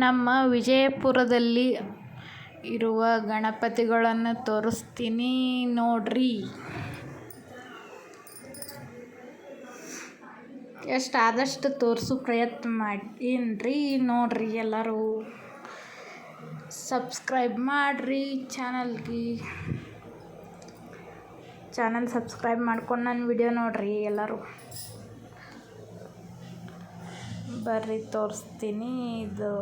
ನಮ್ಮ ವಿಜಯಪುರದಲ್ಲಿ ಇರುವ ಗಣಪತಿಗಳನ್ನು ತೋರಿಸ್ತೀನಿ ನೋಡ್ರಿ. ಎಷ್ಟು ಆದಷ್ಟು ತೋರಿಸೋ ಪ್ರಯತ್ನ ಮಾಡ್ತೀನಿ ನೋಡ್ರಿ ಎಲ್ಲರೂ. ಸಬ್ಸ್ಕ್ರೈಬ್ ಮಾಡಿರಿ ಚಾನಲ್ಗೆ. ಚಾನಲ್ ಸಬ್ಸ್ಕ್ರೈಬ್ ಮಾಡ್ಕೊಂಡು ನನ್ನ ವಿಡಿಯೋ ನೋಡ್ರಿ ಎಲ್ಲರೂ. ಬರ್ರಿ ತೋರಿಸ್ತೀನಿ ಇದು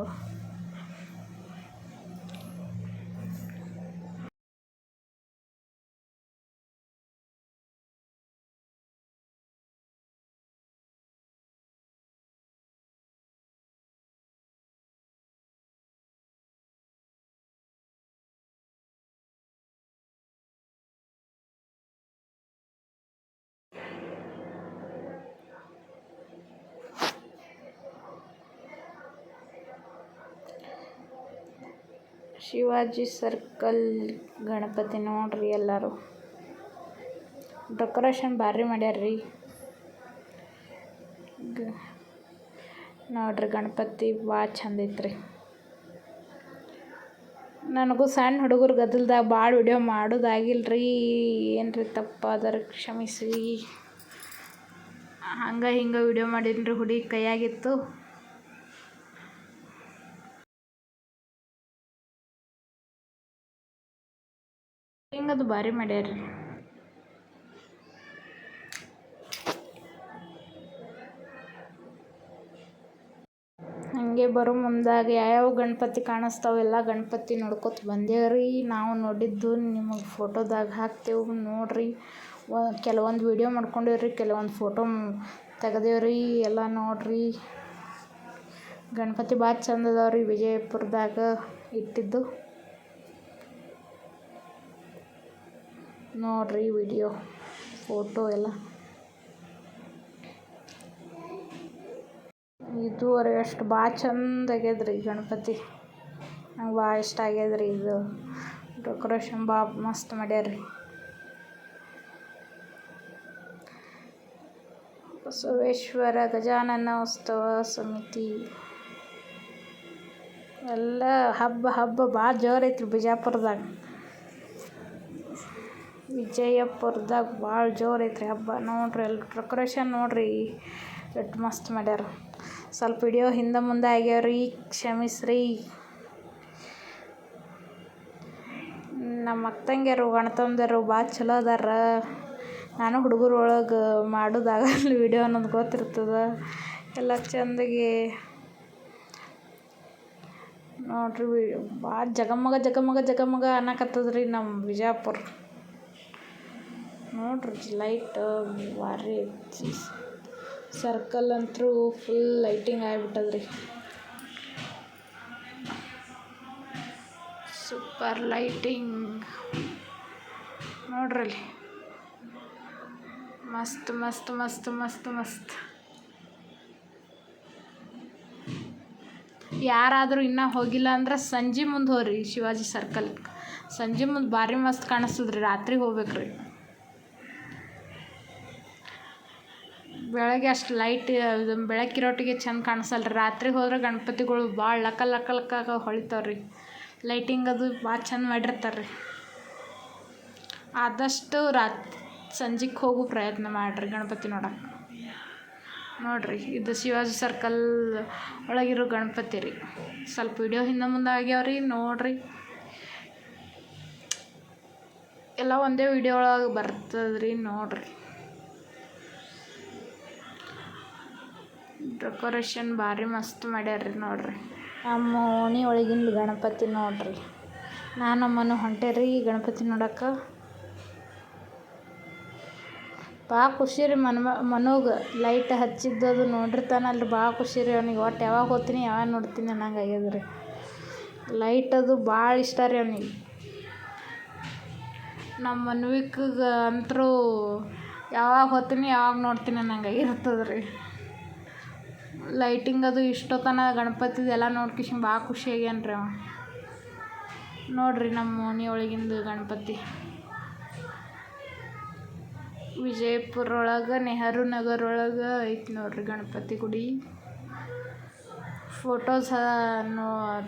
ಶಿವಾಜಿ ಸರ್ಕಲ್ ಗಣಪತಿ ನೋಡ್ರಿ ಎಲ್ಲರೂ. ಡೆಕೋರೇಷನ್ ಭಾರಿ ಮಾಡ್ಯಾರ್ರಿ. ಗ, ನೋಡ್ರಿ ಗಣಪತಿ ಭಾಳ ಚಂದ ಐತ್ರಿ. ನನಗೂ ಸಣ್ಣ ಹುಡುಗರು ಗದ್ದಲ್ದಾಗ ಭಾಳ ವಿಡಿಯೋ ಮಾಡೋದಾಗಿಲ್ರಿ. ಏನ್ರಿ ತಪ್ಪಾದ್ರೆ ಕ್ಷಮಿಸಿ ಹಂಗೆ ಹಿಂಗೆ ವಿಡಿಯೋ ಮಾಡೀನಿ ಹುಡುಗಿ ಕೈಯಾಗಿತ್ತು. ಹಿಂಗದು ಭಾರಿ ಮಾಡ್ಯಾರ್ರಿ. ಹಂಗೆ ಬರೋ ಮುಂದಾಗ ಯಾವ್ಯಾವ ಗಣಪತಿ ಕಾಣಿಸ್ತಾವೆಲ್ಲ ಗಣಪತಿ ನೋಡ್ಕೊತ ಬಂದೇವ್ರಿ. ನಾವು ನೋಡಿದ್ದು ನಿಮಗೆ ಫೋಟೋದಾಗ ಹಾಕ್ತೇವೆ ನೋಡ್ರಿ. ಕೆಲವೊಂದು ವಿಡಿಯೋ ಮಾಡ್ಕೊಂಡೇವ್ರಿ, ಕೆಲವೊಂದು ಫೋಟೋ ತೆಗ್ದೇವ್ರಿ ಎಲ್ಲ ನೋಡ್ರಿ. ಗಣಪತಿ ಭಾಳ ಚಂದ ಅದಾವ್ರಿ ವಿಜಯಪುರದಾಗ ಇಟ್ಟಿದ್ದು. ನೋಡ್ರಿ ವಿಡಿಯೋ, ಫೋಟೋ ಎಲ್ಲ. ಇದುವರೆ ಅಷ್ಟು ಭಾಳ ಚಂದ ಆಗ್ಯದ್ರಿ ಗಣಪತಿ. ನಂಗೆ ಭಾಳ ಇಷ್ಟ ಆಗ್ಯದ್ರಿ ಇದು. ಡೆಕೋರೇಷನ್ ಭಾಳ ಮಸ್ತ್ ಮಾಡ್ಯಾರ್ರಿ. ಬಸವೇಶ್ವರ ಗಜಾನನ ಉತ್ಸವ ಸಮಿತಿ. ಎಲ್ಲ ಹಬ್ಬ ಹಬ್ಬ ಭಾಳ ಜೋರೈತ್ರಿ ಬಿಜಾಪುರದಾಗ. ವಿಜಯಪುರದಾಗ ಭಾಳ ಜೋರು ಐತ್ರಿ ಹಬ್ಬ. ನೋಡ್ರಿ ಅಲ್ಲಿ ಡೆಕೋರೇಷನ್ ನೋಡ್ರಿ. ಎಷ್ಟು ಮಸ್ತ್ ಮಾಡ್ಯಾರ. ಸ್ವಲ್ಪ ವಿಡಿಯೋ ಹಿಂದೆ ಮುಂದೆ ಆಗ್ಯಾವ್ರಿ. ಕ್ಷಮಿಸ್ರಿ. ನಮ್ಮ ಅಕ್ಕ ತಂಗಿಯರು ಅಣ್ಣ ಭಾಳ ಚಲೋ ಅದಾರ. ನಾನು ಹುಡುಗರು ಒಳಗೆ ಮಾಡೋದಾಗಲ್ಲ ವಿಡಿಯೋ ಅನ್ನೋದು ಗೊತ್ತಿರ್ತದೆ. ಎಲ್ಲ ಚಂದಗೆ ನೋಡ್ರಿ, ಭಾಳ ಜಗಮಗ ಜಗಮಗ ಜಗಮಗ ಅನ್ನಕತ್ತದ್ರಿ ನಮ್ಮ ವಿಜಯಪುರ. ನೋಡ್ರಿ ಲೈಟ್ ಭಾರಿ ಸರ್ಕಲ್ ಅಂತೂ ಫುಲ್ ಲೈಟಿಂಗ್ ಆಗಿಬಿಟ್ಟದ್ರಿ. ಸೂಪರ್ ಲೈಟಿಂಗ್ ನೋಡ್ರಲ್ಲಿ ಮಸ್ತ್ ಮಸ್ತ್ ಮಸ್ತ್ ಮಸ್ತ್ ಮಸ್ತ್. ಯಾರಾದರೂ ಇನ್ನೂ ಹೋಗಿಲ್ಲ ಅಂದ್ರೆ ಸಂಜೆ ಮುಂದೆ ಹೋಗ್ರಿ ಶಿವಾಜಿ ಸರ್ಕಲ್ ಸಂಜೆ ಮುಂದೆ ಭಾರಿ ಮಸ್ತ್ ಕಾಣಿಸ್ತದ್ರಿ ರಾತ್ರಿ ಹೋಗ್ಬೇಕು ಬೆಳಗ್ಗೆ ಅಷ್ಟು ಲೈಟ್ ಬೆಳಕಿರೋಟಿಗೆ ಚಂದ ಕಾಣಿಸಲ್ಲ ರೀ ರಾತ್ರಿ ಹೋದ್ರೆ ಗಣಪತಿಗಳು ಭಾಳ ಲಕ ಲಕ ಲಕ ಹೊಳಿತಾವೆ ರೀ ಲೈಟಿಂಗ್ ಅದು ಭಾಳ ಚಂದ ಮಾಡಿರ್ತಾರೆ ರೀ ಆದಷ್ಟು ರಾತ್, ಸಂಜೆಗೆ ಹೋಗೋ ಪ್ರಯತ್ನ ಮಾಡಿರಿ ಗಣಪತಿ ನೋಡಕ್ಕೆ ನೋಡಿರಿ, ಇದು ಶಿವಾಜಿ ಸರ್ಕಲ್ ಒಳಗಿರೋ ಗಣಪತಿ ರೀ. ಸ್ವಲ್ಪ ವಿಡಿಯೋ ಹಿಂದೆ ಮುಂದೆ ಆಗ್ಯಾವ್ರಿ, ನೋಡಿರಿ. ಎಲ್ಲ ಒಂದೇ ವಿಡಿಯೋ ಒಳಗೆ ಬರ್ತದೆ ರೀ ನೋಡಿರಿ. ಡೆಕೋರೇಷನ್ ಭಾರಿ ಮಸ್ತ್ ಮಾಡ್ಯಾರ್ರಿ ನೋಡ್ರಿ. ನಮ್ಮ ಓಣಿ ಒಳಗಿನ ಗಣಪತಿ ನೋಡ್ರಿ. ನಾನು ನಮ್ಮನು ಹೊಂಟೇರಿ ಗಣಪತಿ ನೋಡಕ್ಕೆ. ಭಾಳ ಖುಷಿ ರೀ ಮನ ಮನೋಗ ಲೈಟ್ ಹಚ್ಚಿದ್ದದು ನೋಡಿರ್ತಾನಲ್ರಿ ಭಾಳ ಖುಷಿ ರೀ ಅವ್ನಿಗೆ. ಒಟ್ಟು ಯಾವಾಗ ಹೋಗ್ತೀನಿ ಯಾವಾಗ ನೋಡ್ತೀನಿ ಅನ್ನಂಗೆ ಆಗ್ಯದ ರೀ. ಲೈಟ್ ಅದು ಭಾಳ ಇಷ್ಟ ರೀ ಅವನಿಗೆ. ನಮ್ಮ ಮನ್ವಿಕ್ಗೆ ಅಂತೂ ಯಾವಾಗ ಹೋಗ್ತೀನಿ ಯಾವಾಗ ನೋಡ್ತೀನಿ ಅನ್ನಂಗೆ ಆಗಿರ್ತದೆ ರೀ. ಲೈಟಿಂಗ್ ಅದು ಇಷ್ಟೊತ್ತನ ಗಣಪತಿದು ಎಲ್ಲ ಭಾಳ ಖುಷಿ ಆಗ್ಯಾನ ರೀ ಅವ. ನೋಡ್ರಿ ನಮ್ಮ ಓಣಿ ಒಳಗಿಂದು ಗಣಪತಿ. ವಿಜಯಪುರ ಒಳಗೆ ನೆಹರು ನಗರ ಒಳಗೆ ಐತಿ ನೋಡ್ರಿ ಗಣಪತಿ ಗುಡಿ. ಫೋಟೋಸ್ ನೋ,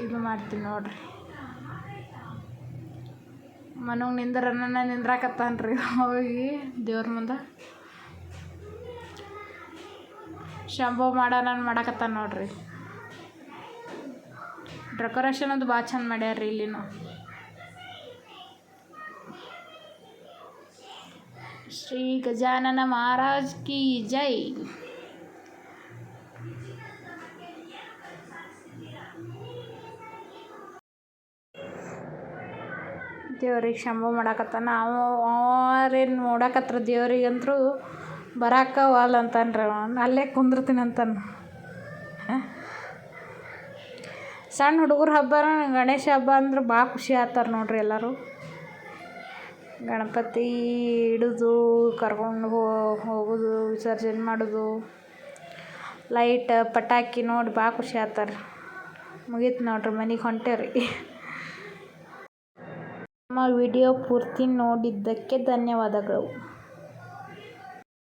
ಇದು ಮಾಡ್ತೀನಿ ನೋಡ್ರಿ. ಮನೆಗೆ ನಿಂದ್ರ ನನ್ನ ನಿಂದ್ರಾಕತ್ತಾನ ರೀ ಹೋಗಿ ದೇವ್ರ ಮುಂದೆ. ಶಂಭೋ ಮಾಡೋಣ ಮಾಡಕತ್ತ ನೋಡ್ರಿ. ಡೆಕೋರೇಷನ್ ಅದು ಭಾಳ ಚಂದ ಮಾಡ್ಯಾರ್ರಿ ಇಲ್ಲಿನೂ. ಶ್ರೀ ಗಜಾನನ ಮಹಾರಾಜ್ ಕಿ ಜೈ. ದೇವ್ರಿಗೆ ಶಂಭು ಮಾಡಕತ್ತಾನ. ಅವ ಅವರೇನು ನೋಡಕತ್ರ ದೇವ್ರಿಗೆ ಬರಾಕ ವಾಲ್ ಅಂತಾನ್ರಿ ಅವ. ಅಲ್ಲೇ ಕುಂದಿರ್ತೀನಿ ಅಂತಾನ. ಸಣ್ಣ ಹುಡುಗರ ಹಬ್ಬ ಗಣೇಶ ಹಬ್ಬ ಅಂದ್ರೆ ಭಾಳ ಖುಷಿ ಆಗ್ತಾರೆ ನೋಡ್ರಿ ಎಲ್ಲರೂ. ಗಣಪತಿ ಇಡೋದು ಕರ್ಕೊಂಡು ಹೋಗೋದು, ವಿಸರ್ಜನೆ ಮಾಡೋದು. ಲೈಟ್ ಪಟಾಕಿ ನೋಡಿ ಭಾಳ ಖುಷಿ ಆಗ್ತಾರೆ ಮುಗೀತು ನೋಡ್ರಿ ಮನೆಗೆ ಹೊಂಟೇವ್ರಿ ನಮ್ಮ ವಿಡಿಯೋ ಪೂರ್ತಿ ನೋಡಿದ್ದಕ್ಕೆ ಧನ್ಯವಾದಗಳು.